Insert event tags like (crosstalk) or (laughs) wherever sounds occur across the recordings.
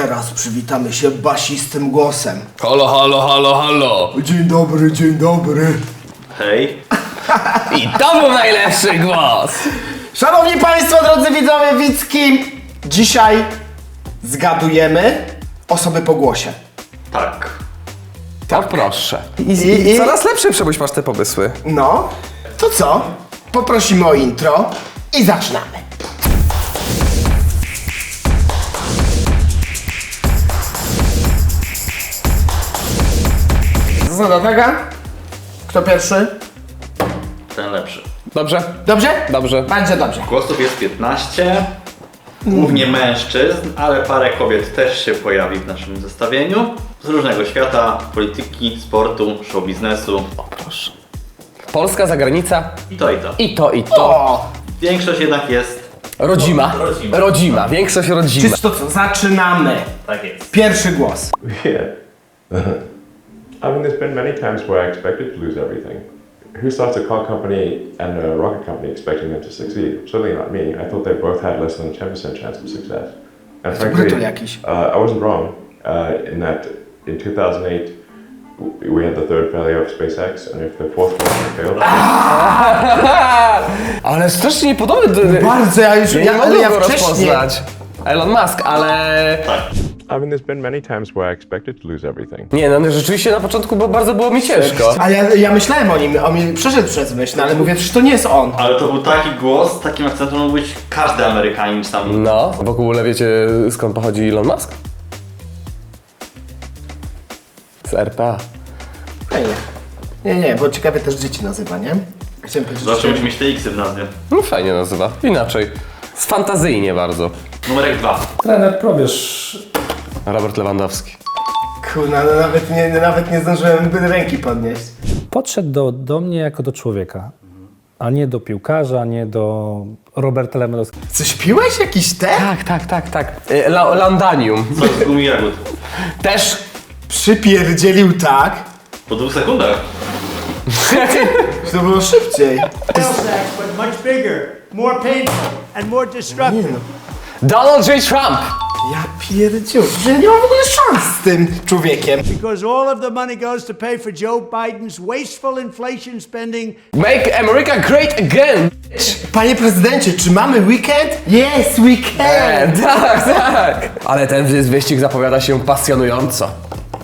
teraz przywitamy się basistym głosem. Halo, halo, halo, halo. Dzień dobry, dzień dobry. Hej. (laughs) I to był najlepszy głos. Szanowni Państwo, drodzy widzowie Wicki, dzisiaj zgadujemy osoby po głosie. Tak. Tak, proszę. I, I- i, i- coraz lepsze przebyś masz te pomysły. No, to co? Poprosimy o intro i zaczynamy. Zasada taka. Kto pierwszy? Ten lepszy. Dobrze? Dobrze? Dobrze. Bardzo dobrze. Głosów jest 15. Głównie mężczyzn, ale parę kobiet też się pojawi w naszym zestawieniu. Z różnego świata, polityki, sportu, show biznesu. Proszę. Polska, zagranica. I to i to. I to, i to. O! Większość jednak jest. Rodzima. Rodzima. Rodzima. Większość rodzima. Czy to co? Zaczynamy. Tak jest. Pierwszy głos. Yeah. I mean, there's been many times where I expected to lose everything. Who starts a car company and a rocket company expecting them to succeed? Certainly not me. I thought they both had less than a 10% chance of success. And frankly, uh, I wasn't wrong uh, in that in 2008 we had the third failure of SpaceX, and if the fourth one failed, (laughs) Ale strasznie niepodobny do... Bardzo, ja już, Ja ja, nie ale mogę ja go wcześniej... rozpoznać. Elon Musk, ale... I mean, there's been many times where I expected to lose everything. Nie, no rzeczywiście na początku było, bardzo było mi ciężko. Ale ja, ja myślałem o nim, on mi przeszedł przez myśl, no ale mówię, że to nie jest on. Ale to był taki głos, takim akcentem mógł być każdy Amerykanin sam. No, w ogóle wiecie skąd pochodzi Elon Musk? Z RPA. Fajnie. Nie, nie, bo ciekawie też dzieci nazywa, nie? Chciałem powiedzieć, Zawsze że... musi mieć te X w nazwie. No fajnie nazywa. Inaczej. Sfantazyjnie bardzo. Numerek 2. Trener, probierz Robert Lewandowski. Kurna, no nawet nie, nawet nie zdążyłem by ręki podnieść. podszedł do, do mnie jako do człowieka, a nie do piłkarza, nie do Roberta Lewandowskiego. Coś piłeś? Jakiś te? Tak, tak, tak, tak. Y, La Landanium. Co z gumi jagód? Też. Przypierdzielił tak, Po dwóch sekundach. że (laughs) to było szybciej. sales tax, but much bigger, more painful, and more destructive. Donald J. Trump. Ja pierdziu, że nie mam w ogóle szans z tym człowiekiem. Because all of the money goes to pay for Joe Biden's wasteful inflation spending Make America great again. Panie prezydencie, czy mamy weekend? Yes, weekend! Tak, tak. Ale ten wy- wyścig zapowiada się pasjonująco.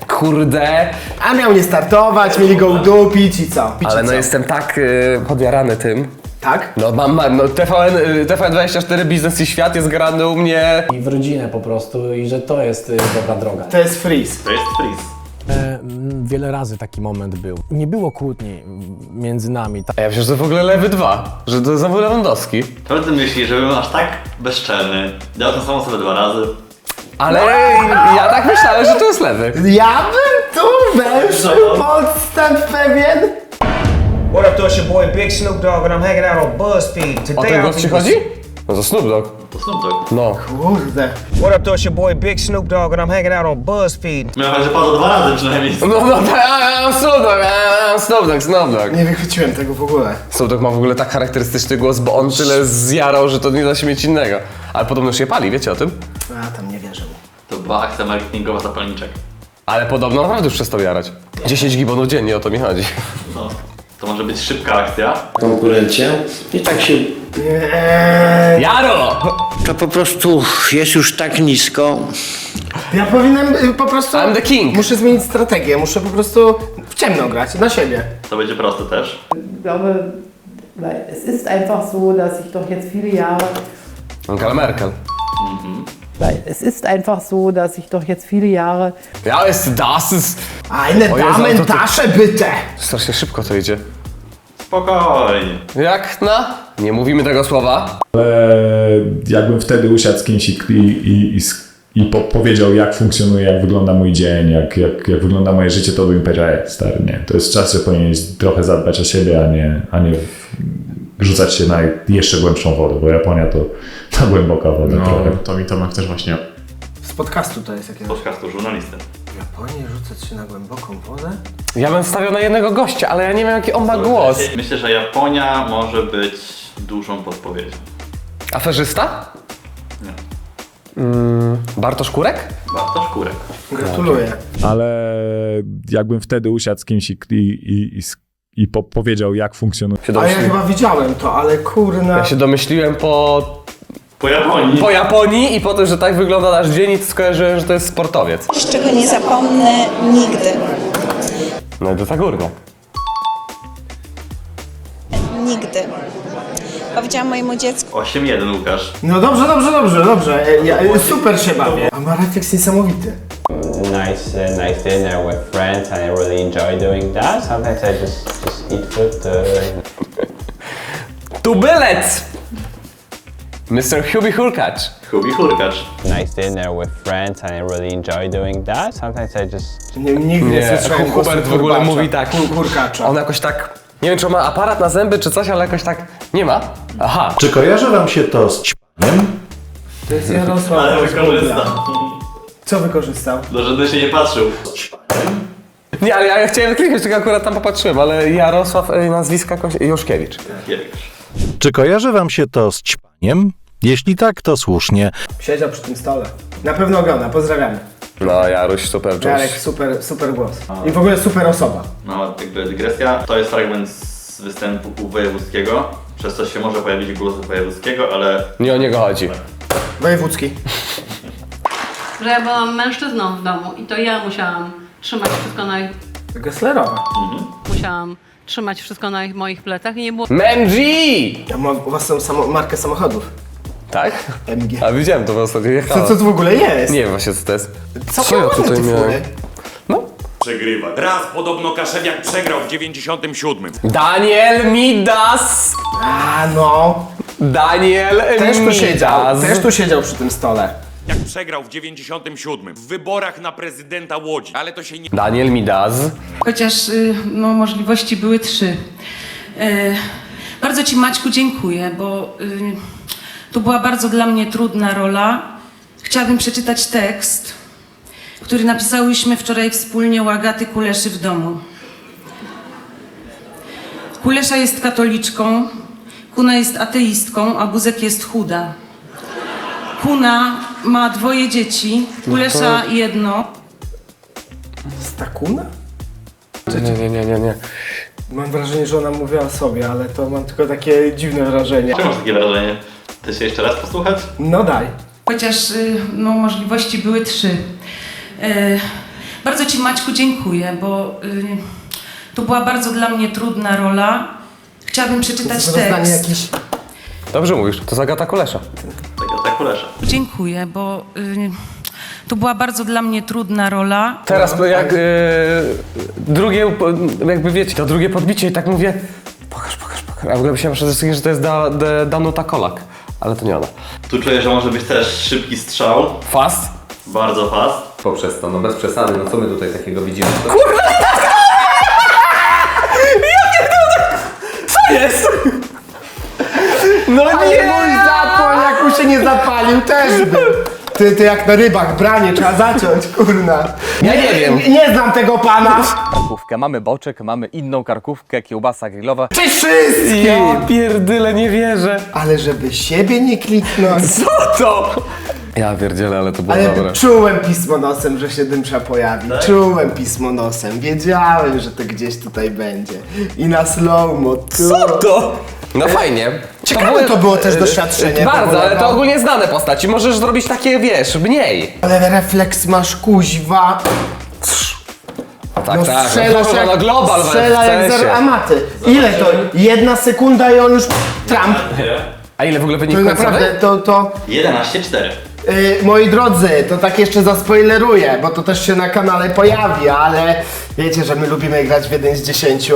Kurde. A miał nie startować, mieli go udupić i co? I Ale no co? jestem tak y, podjarany tym. Tak? No mam, mam no TVN, y, TVN24 Biznes i Świat jest grany u mnie. i w rodzinę po prostu i że to jest y, dobra droga. To jest freeze. To jest freeze. E, mm, wiele razy taki moment był. Nie było kłótni mm, między nami. A ja myślę, że to w ogóle lewy 2, że to znowu Lewandowski. Czemu ty myślisz, że byłem aż tak bezczelny? Dał tę samą osobę dwa razy. Ale ja tak myślałem, że to jest lewy. Ja bym tu weszł podstęp pewien. What up? It's your boy Big Snoop Dogg, and I'm hanging out on BuzzFeed. O Today ten I'll be? No to Snoop Dogg. To Snoop Dogg. No. Kurde. What up? It's your boy Big Snoop Dogg, and I'm hanging out on BuzzFeed. Miałem, że padło dwa razy przynajmniej. No, no, tak, Snoop Dogg, a, Snoop Dogg, Snoop Dogg. Nie wychwyciłem tego w ogóle. Snoop Dogg ma w ogóle tak charakterystyczny głos, bo on tyle zjarał, że to nie da się mieć innego. Ale podobno się pali, wiecie o tym? A, tam nie wierzę. To była akcja marketingowa zapalniczek. Ale podobno naprawdę już przestał jarać. 10 gibonów dziennie, o to mi chodzi. No. To może być szybka akcja. konkurencję i tak się Jaro! to po prostu jest już tak nisko. Ja powinienem y, po prostu... I'm the king. Muszę zmienić strategię, muszę po prostu w ciemno grać, na siebie. To będzie proste też. glaube, weil es ist einfach so, dass ich doch jetzt viele Jahre, Angela Merkel. weil es ist einfach so, dass ich doch jetzt viele Jahre Ja, jest das ist... Eine O Jezu, Damen, to ty- Tasche bitte. Strasznie szybko to idzie. Spokojnie. Jak na? Nie mówimy tego słowa. Ale jakbym wtedy usiadł z kimś i, i, i, i, po, powiedział, jak funkcjonuje, jak wygląda mój dzień, jak, jak, jak wygląda moje życie, to bym powiedział, "Ej, stary, nie, to jest czas, że powinieneś trochę zadbać o siebie, a nie, a nie rzucać się na jeszcze głębszą wodę, bo Japonia to, to głęboka woda trochę. to mi Tomek też właśnie Z podcastu to jest jakieś... Podcastu żurnalisty. W Japonii rzucać się na głęboką wodę? Ja bym stawiał na jednego gościa, ale ja nie wiem jaki on ma głos. Myślę, że Japonia może być dużą podpowiedzią. Aferzysta? Bartosz Kurek? Bartosz Kurek. Gratuluję. Ale jakbym wtedy usiadł z kimś i, i, i, i, po, powiedział, jak funkcjonuje. Się A ja domyśliłem. chyba widziałem to, ale kurna... Ja się domyśliłem po, Po Japonii. po Japonii i po tym, że tak wygląda nasz dzień i skojarzyłem, że to jest sportowiec. z czego nie zapomnę nigdy. No i to ta górna. Nigdy. Powiedziałam mojemu dziecku, 8-1 Łukasz. No dobrze, dobrze, dobrze, dobrze. E, Ja, e, super się bawię. A ma refleks niesamowity. nice, uh, nice dinner with friends and I really enjoy doing that. Sometimes I just, just eat food. Uh, Tubylec! Mr. Hubie Hurkacz. Hubi Hurkacz. nice dinner with friends and I really enjoy doing that. Sometimes I just Nie, nigdy nie, Nie, słyszałem Hubert głosu w ogóle mówi tak. Kur- Kurkacza. On jakoś tak, nie wiem czy on ma aparat na zęby czy coś, ale jakoś tak, nie ma. Aha. Czy kojarzy wam się to z ćpaniem? To jest Jarosław Ale Rozbudla. wykorzystał. Co wykorzystał? Do żadnej się nie patrzył. Nie, ale ja chciałem kliknąć, tylko akurat tam popatrzyłem, ale Jarosław, y, nazwiska jakoś, Juszkiewicz. Czy kojarzy wam się to z ćpaniem? Jeśli tak, to słusznie. Siedział przy tym stole. Na pewno ogląda, pozdrawiamy. No, Jaruś, super. Jarek, super, super głos. I w ogóle super osoba. No, jakby dygresja. To jest fragment z występu u Wojewódzkiego, przez co się może pojawić głos Wojewódzkiego, ale Nie o niego chodzi. Wojewódzki. że ja byłam mężczyzną w domu i to ja musiałam trzymać wszystko na ich, Gesslerowa. musiałam trzymać wszystko na ich, moich plecach i nie było Memji! Ja mam własną samo, markę samochodów. Tak? MG. A widziałem to ostatnio, Co, jechałem. co to w ogóle jest? Nie wiem właśnie co to jest. Co, Co ja tutaj miałem? No. Przegrywa. Raz podobno Kaszewiak przegrał w 97. Daniel Midas! A no. Daniel Też tu Midas! siedział. Też tu siedział przy tym stole. Jak przegrał w 97 w wyborach na prezydenta Łodzi. Ale to się nie... Daniel Midas. Chociaż y, no, możliwości były trzy. E, bardzo Ci Maćku dziękuję, bo y, to była bardzo dla mnie trudna rola. Chciałabym przeczytać tekst, który napisałyśmy wczoraj wspólnie u Agaty Kuleszy w domu. Kulesza jest katoliczką, Kuna jest ateistką, a Buzek jest chuda. Kuna ma dwoje dzieci, Kulesza jedno. Stakuna? Nie, nie, nie, nie, nie. Mam wrażenie, że ona mówiła o sobie, ale to mam tylko takie dziwne wrażenie. czemu masz takie wrażenie? Chcesz się jeszcze raz posłuchać? No daj. Chociaż y, no, możliwości były trzy. E, bardzo Ci Maćku dziękuję, bo y, to była bardzo dla mnie trudna rola. Chciałabym przeczytać Rozdanie tekst. jakiś... Dobrze mówisz, to Zagata Kulesza. Taka tak Kulesza. Dziękuję, bo y, to była bardzo dla mnie trudna rola. Teraz jak e, drugie, jakby wiecie, to drugie podbicie i tak mówię pokaż, pokaż, pokaż. A w ogóle myślałem przede wszystkim, że to jest da, da, Danuta Kolak, ale to nie ona. Tu czuję, że może być też szybki strzał. Fast? Bardzo fast. Poprzez to, no bez przesady, no co my tutaj takiego widzimy? Co jest? No Ale nie! mój zapłon, jak mu się nie zapalił, też był. Ty, ty jak na rybach, branie, trzeba zaciąć, kurna. Ja nie wiem. Nie, nie znam tego pana. karkówkę. Mamy boczek, mamy inną karkówkę, kiełbasa grillowa. Ty wszystkie! Ja pierdyle, nie wierzę. Ale żeby siebie nie kliknąć. Co to? Ja pierdzielę, ale to było Ale dobre. czułem pismo nosem, że się dymsza pojawi. Czułem pismo nosem. Wiedziałem, że to gdzieś tutaj będzie. I na slow-mo. Co to? No fajnie. Ciekawe to było też e, doświadczenie. Bardzo, w ogóle, ale to no. ogólnie znane postaci. Możesz zrobić takie, wiesz, mniej. Ale refleks masz kuźwa. Tak, No tak. strzelasz no, jak, no global strzela jak w zero sensie. amaty. Ile to? Jedna sekunda i on już Trump. A ile w ogóle To wynik końcowy? naprawdę, to, to 11-4. Yy, moi drodzy, to tak jeszcze zaspoileruję, bo to też się na kanale pojawi, ale wiecie, że my lubimy grać w 1 z 10.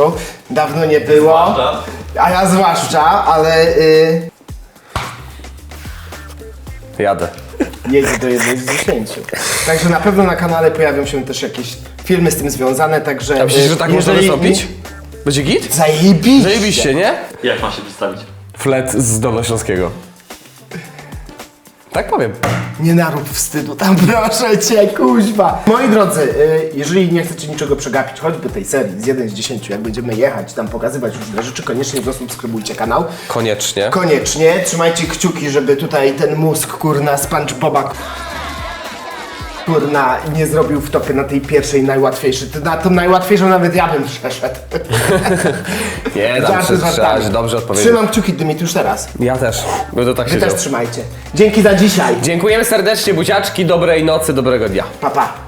Dawno nie było. Zwłaszcza. A ja zwłaszcza, ale yy, Jadę. jedzie do 1 z 10. Także na pewno na kanale pojawią się też jakieś filmy z tym związane, także... A myślisz, yy, że tak można jeżeli- wystąpić? Będzie git? Zajebiście! Zajebiście, nie? Jak ma się przedstawić? Flet z Dolnośląskiego. Tak powiem. Nie narób wstydu tam, (laughs) proszę cię, kuźwa. Moi drodzy, y, jeżeli nie chcecie niczego przegapić, choćby tej serii z 1 z 10, jak będziemy jechać, tam pokazywać różne rzeczy, koniecznie zasubskrybujcie kanał. Koniecznie. Koniecznie. Trzymajcie kciuki, żeby tutaj ten mózg, kurna, SpongeBoba kurna, nie zrobił wtopy na tej pierwszej najłatwiejszej. To Na tą najłatwiejszą nawet ja bym przeszedł. (laughs) Nie, Żarty się żartami. strzelać, dobrze odpowiedzieć. Trzymam kciuki, Dymit, teraz. Ja też. Będę tak Wy siedział. też trzymajcie. Dzięki za dzisiaj. Dziękujemy serdecznie, buziaczki, dobrej nocy, dobrego dnia. Pa, pa.